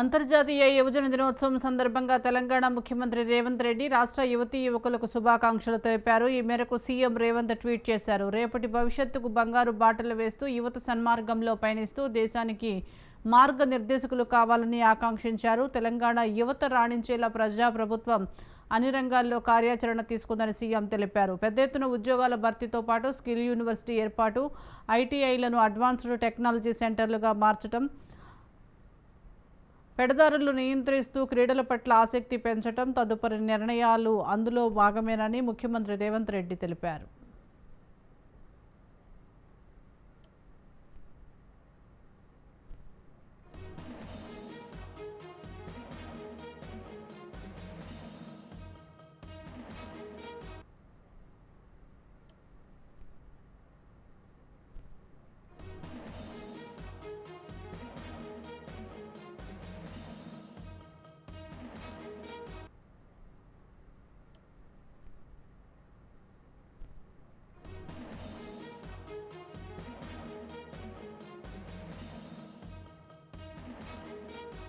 అంతర్జాతీయ యువజన దినోత్సవం సందర్భంగా తెలంగాణ ముఖ్యమంత్రి రేవంత్ రెడ్డి రాష్ట్ర యువతీ యువకులకు శుభాకాంక్షలు తెలిపారు. ఈ మేరకు సీఎం రేవంత్ ట్వీట్ చేశారు. రేపటి భవిష్యత్తుకు బంగారు బాటలు వేస్తూ యువత సన్మార్గంలో పయనిస్తూ దేశానికి మార్గనిర్దేశకులు కావాలని ఆకాంక్షించారు. తెలంగాణ యువత రాణించేలా ప్రజాప్రభుత్వం అన్ని రంగాల్లో కార్యాచరణ తీసుకుందని సీఎం తెలిపారు. పెద్ద ఎత్తున ఉద్యోగాల భర్తీతో పాటు స్కిల్ యూనివర్సిటీ ఏర్పాటు ఐటీఐలను అడ్వాన్స్డ్ టెక్నాలజీ సెంటర్లుగా మార్చడం పెడదారులు నియంత్రిస్తూ క్రీడల పట్ల ఆసక్తి పెంచడం తదుపరి నిర్ణయాలు అందులో భాగమేనని ముఖ్యమంత్రి రేవంత్ రెడ్డి తెలిపారు.